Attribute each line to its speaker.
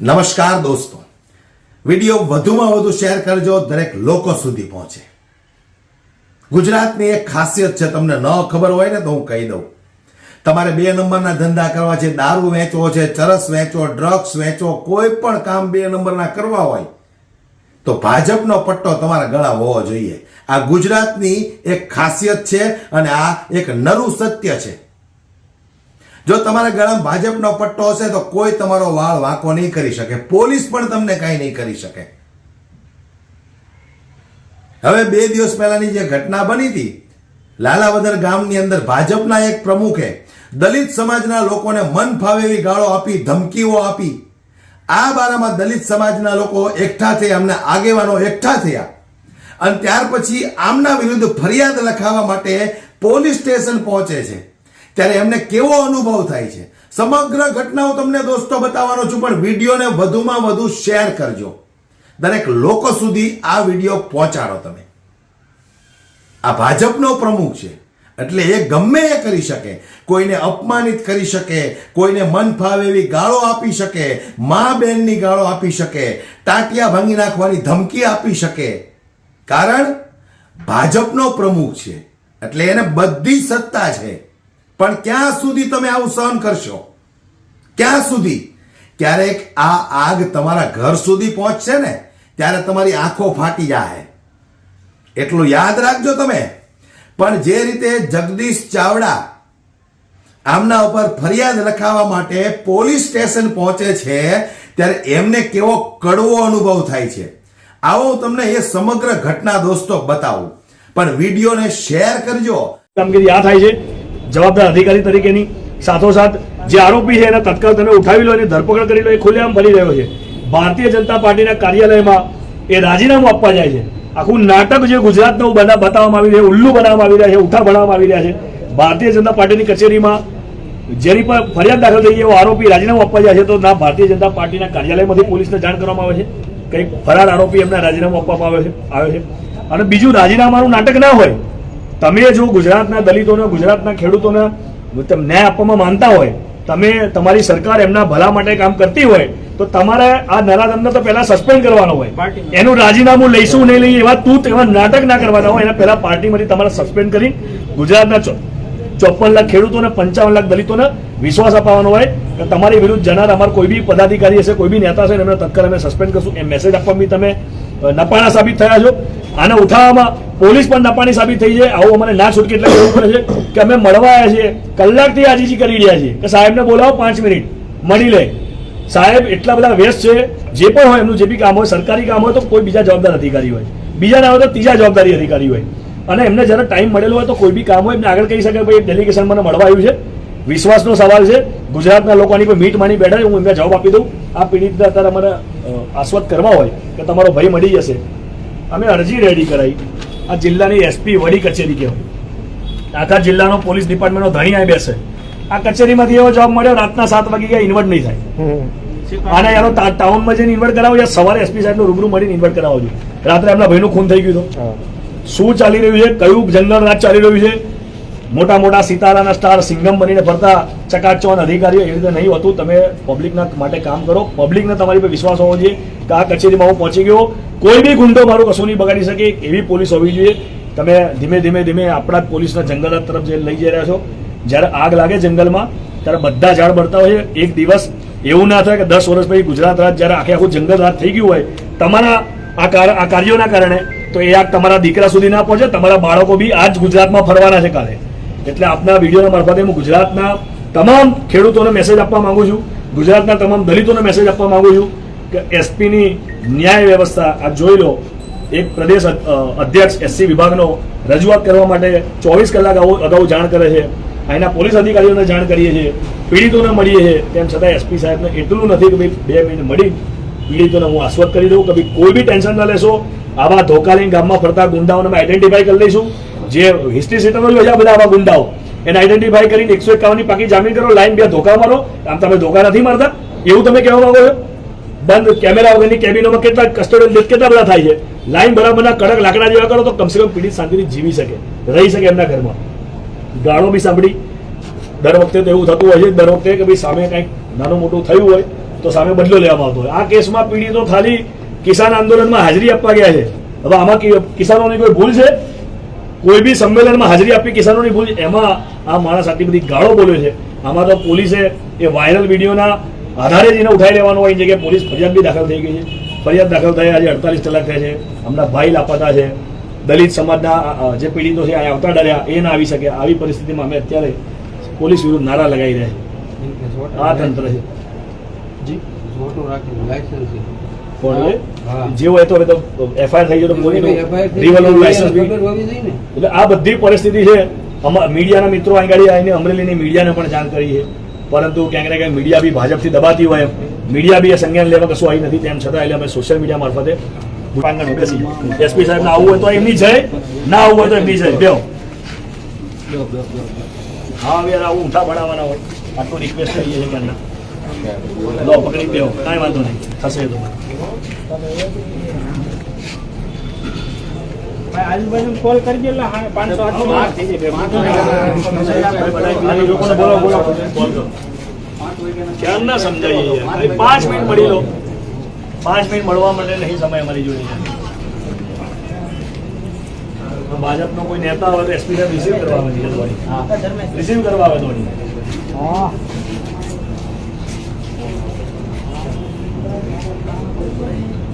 Speaker 1: નમસ્કાર દોસ્તો. વીડિયો વધુમાં વધુ શેર કરજો, દરેક લોકો સુધી પહોંચે. ગુજરાતની એક ખાસિયત છે, તમને ન ખબર હોય ને તો હું કહી દઉં. તમારે બે નંબરના ધંધા કરવા છે, દારૂ વેચવો છે, ચરસ વેચો ડ્રગ્સ વેચો કોઈ પણ કામ બે નંબરના કરવા હોય, તો ભાજપનો પટ્ટો તમારા ગળા હોવો જોઈએ. આ ગુજરાતની એક ખાસિયત છે અને આ એક નરું સત્ય છે. જો તમારા ગળામાં ભાજપનો પટ્ટો હશે તો કોઈ તમારો વાળ વાંકો નહીં કરી શકે. પોલીસ પણ તમને કાંઈ નહીં કરી શકે. હવે બે દિવસ પહેલાની જે ઘટના બની હતી, લાલાવદર ગામની અંદર ભાજપના એક પ્રમુખે દલિત સમાજના લોકોને મન ફાવે એવી ગાળો આપી, ધમકીઓ આપી. આ બારામાં દલિત સમાજના લોકો એકઠા થયા, અમને આગેવાનો એકઠા થયા. અને ત્યાર પછી આમના વિરુદ્ધ ફરિયાદ લખાવવા માટે પોલીસ સ્ટેશન પહોંચે છે. ત્યારે એમને કેવો અનુભવ થાય છે? સમગ્ર ઘટનાઓ તમને દોસ્તો બતાવવાનો છું, પણ વિડીયોને વધુમાં વધુ શેર કરજો. દરેક લોકો સુધી આ વીડિયો પહોંચાડો તમે. આ ભાજપનો પ્રમુખ છે. એટલે એ ગમે એ કરી શકે. કોઈને અપમાનિત કરી શકે, કોઈને મન ફાવે એવી ગાળો આપી શકે, મા બેનની ગાળો આપી શકે, ટાંટિયા ભાંગી નાખવાની ધમકી આપી શકે. કારણ ભાજપનો પ્રમુખ છે. એટલે એને બધી સત્તા છે. પણ ક્યાં સુધી તમે આવું સહન કરશો? ક્યાં સુધી? ક્યારેક આ આગ તમારા ઘર સુધી પહોંચશે ને, ત્યારે તમારી આંખો ફાટી જાય એટલું યાદ રાખજો તમે. પણ જે રીતે જગદીશ ચાવડા આમના ઉપર ફરિયાદ લખાવવા માટે પોલીસ સ્ટેશન પહોંચે છે, ત્યારે એમને કેવો કડવો અનુભવ થાય છે. આવો તમને એ સમગ્ર ઘટના દોસ્તો બતાવું. પણ વિડીયોને શેર કરજો.
Speaker 2: કામગીરી આ થાય છે. જવાબદાર અધિકારી તરીકેની સાથોસાથ જે આરોપી છે એને તત્કાલ તમે ઉઠાવી લો એની ધરપકડ કરી લો, એ ખુલ્લેઆમ બની રહ્યો છે. ભારતીય જનતા પાર્ટીના કાર્યાલયમાં એ રાજીનામું આપવા જાય છે. આખું નાટક જે ગુજરાતનું બના, બતાવવામાં આવી રહ્યું છે, ઉલ્લુ બનાવવામાં આવી રહ્યા છે, ઉઠા બનાવવામાં આવી રહ્યા છે. ભારતીય જનતા પાર્ટીની કચેરીમાં જેની પર ફરિયાદ દાખલ થઈ એવો આરોપી રાજીનામું આપવા જાય છે, તો ના ભારતીય જનતા પાર્ટીના કાર્યાલયમાંથી પોલીસને જાણ કરવામાં આવે છે? કંઈક ફરાર આરોપી એમને રાજીનામું આપવામાં આવે છે આવે છે. અને બીજું, રાજીનામાનું નાટક ના હોય તમે જો ગુજરાતના દલિતોને ગુજરાતના ખેડૂતોને ન્યાય આપવામાં માનતા હોય તમે તમારી સરકાર એમના ભલા માટે કામ કરતી હોય તો તમારે આ નરાધમને તો પહેલા સસ્પેન્ડ કરવાનો હોય. એનું રાજીનામું લઈશું નહીં લઈએ એવા તૂત એવા નાટક ના કરવાના હોય એના પહેલા પાર્ટીમાંથી તમારે સસ્પેન્ડ કરી ગુજરાતના ચોપન લાખ ખેડૂતોને પંચાવન લાખ દલિતોને વિશ્વાસ અપાવવાનો હોય. તમારી વિરુદ્ધ જનાર અમારા કોઈ બી પદાધિકારી હશે, કોઈ બી નેતા હશે, એમને તત્કાલ અમે સસ્પેન્ડ કરશું. એ મેસેજ આપવામાં બી તમે નપાણા સાબિત થયા છો. આને ઉઠાવવામાં પોલીસ પણ નપાણી સાબિત થઈ છે. આવું અમને ના છૂટકે એટલે કહેવું પડે છે કે અમે મળવા આવ્યા છીએ, કલાકથી આજીજી કરી રહ્યા છીએ. કે સાહેબને બોલાવો પાંચ મિનિટ, મળી લે. સાહેબ એટલા બધા વ્યસ્ત છે, જે પણ હોય, એમનું જે બી કામ હોય, સરકારી કામ હોય, તો કોઈ બીજા જવાબદાર અધિકારી હોય. બીજા ના હોય તો ત્રીજા જવાબદારી અધિકારી હોય. અને એમને જ્યારે ટાઈમ મળેલો હોય, તો કોઈ બી કામ હોય, એમને આગળ કહી શકે ભાઈ ડેલિગેશન મને મળવા આવ્યું છે. વિશ્વાસનો સવાલ છે. ગુજરાતના લોકો આની કોઈ મીટ માની બેઠા હું એમને જવાબ આપી દઉં. આ પીડિતને અત્યારે અમારે અ, કરવા હોય કે તમારો ભય મળી જશે. અમે અરજી રેડી કરાવી આ જિલ્લાની એસપી વડી કચેરી કહેવાય. આખા જિલ્લાનો પોલીસ ડિપાર્ટમેન્ટનો ધણી અહીં બેસે. આ કચેરીમાંથી એવો જવાબ મળ્યો રાતના સાત વાગે ગયા ઇન્વર્ટ નહીં થાય. અને એનો ટાઉનમાં જઈને ઇન્વર્ટ કરાવો યા સવારે એસપી સાહેબનું રૂબરૂ મળીને ઇન્વર્ટ કરાવો જોઈએ રાત્રે એમના ભાઈનું ખૂન થઈ ગયું હતું. શું ચાલી રહ્યું છે? કયું જંગલ રાજ ચાલી રહ્યું છે? મોટા મોટા સિતારાના સ્ટાર સિંગમ બનીને ફરતા ચકાચોન અધિકારીઓ એવી રીતે નહીં હોતું. તમે પબ્લિકના માટે કામ કરો. પબ્લિકને તમારી પર વિશ્વાસ હોવો જોઈએ કે આ કચેરીમાં હું પહોંચી ગયો. કોઈ બી ગુંડો મારું કશું નહીં બગાડી શકે. એવી પોલીસ હોવી જોઈએ. તમે ધીમે ધીમે ધીમે આપણા જ પોલીસના જંગલ તરફ જે લઈ જઈ રહ્યા છો. જ્યારે આગ લાગે જંગલમાં, ત્યારે બધા ઝાડ બળતા હોય. એક દિવસ એવું ના થાય કે દસ વર્ષ પછી ગુજરાત રાજ જ્યારે આખે આખું જંગલ રાજ થઈ ગયું હોય, તમારા આ આ કાર્યોના કારણે, તો એ આગ તમારા દીકરા સુધી ના પહોંચે. તમારા બાળકો બી આજ ગુજરાતમાં ફરવાના છે કાલે. એટલે આપના વિડીયોના મારફતે હું ગુજરાતના તમામ ખેડૂતોને મેસેજ આપવા માંગુ છું. ગુજરાતના તમામ દલિતોને મેસેજ આપવા માંગુ છું કે એસપીની ન્યાય વ્યવસ્થા આ જોઈ લો. એક પ્રદેશ અધ્યક્ષ એસસી વિભાગનો રજૂઆત કરવા માટે ચોવીસ કલાક અગાઉ- જાણ કરે છે. અહીંના પોલીસ અધિકારીઓને જાણ કરીએ છીએ. પીડિતોને મળીએ છીએ. તેમ છતાં એસપી સાહેબને એટલું નથી કે ભાઈ બે મિનિટ મળી. પીડિતોને હું આશ્વત કરી દઉં કે ભાઈ કોઈ બી ટેન્શન ન લેશો. આવા ધોકાલીન ગામમાં ફરતા ગુંડાઓને અમે આઈડેન્ટિફાઈ કરી લઈશું. જે હિસ્ટ્રી સીટમાં હોય બધા આવા ગુંડાઓ. એને આઈડેન્ટિફાઈ કરીને એકસો એકાવનની પાકી જામીન કરો લાઈન બે ધોકા મારો. આમ તમે ધોકા નથી મારતા? એવું તમે કહેવા માંગો છો? બંધ કેમેરા વગરની કેબિનોમાં કેટલા કસ્ટોડિયલ ડેથ કેટલા બધા થાય છે? લાઈન બરાબરના કડક લાકડા જેવા કરો તો કમસે કમ પીડિત શાંતિથી જીવી શકે, રહી શકે એમના ઘરમાં. ગાળો બી સાંભળી. દર વખતે તો એવું થતું હોય છે, દર વખતે કે ભાઈ સામે કંઈક નાનું મોટું થયું હોય, તો સામે બદલો લેવામાં આવતો હોય. આ કેસમાં પીડિતો ખાલી કિસાન આંદોલનમાં હાજરી આપવા ગયા છે. હવે આમાં કિસાનોની કોઈ ભૂલ છે? કોઈ બી સંમેલનમાં હાજરી આપી કિસાનોની ભૂલ, એમાં આ માણસ આટલી બધી ગાળો બોલ્યો છે. આમાં તો પોલીસે એ વાયરલ વિડીયોના આધારે જ ઉઠાઈ લેવાનો હોય છે કે પોલીસ ફરિયાદ બી દાખલ થઈ ગઈ છે. ફરિયાદ દાખલ થઈ આજે અડતાલીસ કલાક થયા છે. હમણાં ભાઈ લાપતા છે. દલિત સમાજના જે પીડિતો છે, અહીંયા આવતા ડર્યા, એ ના આવી શકે. આવી પરિસ્થિતિમાં અમે અત્યારે પોલીસ વિરુદ્ધ નારા લગાવી રહ્યા છે. આ તંત્ર છે. જી.
Speaker 3: મોટું હા.
Speaker 2: જે હોય તો હવે તો એફઆઈઆર થઈ જાય તો પોલીસ લાયસન્સ બી. એટલે આ બધી પરિસ્થિતિ છે. અમારા મીડિયાના મિત્રો અહીં આગળ આવીને અમરેલીની મીડિયાને પણ જાણ કરી છે. પરંતુ ક્યાંક ને ક્યાંક મીડિયા બી ભાજપથી દબાતી હોય એમ. મીડિયા બી એ સંજ્ઞાન લેવા કશું આવી નથી તેમ છતાં એટલે અમે સોશિયલ મીડિયા મારફતે એસપી સાહેબ ના આવવું હોય તો એમની જય ના આવવું હોય તો એમની જય.
Speaker 3: લો.
Speaker 2: હા હવે યાર આવું ઊંઠા બનાવવાના હોય. આટલું રિક્વેસ્ટ કરીએ છીએ લો પકડી બેઓ કાંઈ વાંધો નહીં. થશે તો.
Speaker 4: આજુબાજુ કોલ કરજો એટલે પાંચસો આઠસો
Speaker 2: બોલો બોલો ક્યાં ના ખાલી પાંચ મિનિટ મળી લો. પાંચ મિનિટ મળવા માટે નહીં સમય અમારી જોડે ભાજપનો કોઈ નેતા હોય તો એસપી રિસીવ કરવા આવે છે રિસીવ કરવા આવે દોડી
Speaker 4: હા. これ。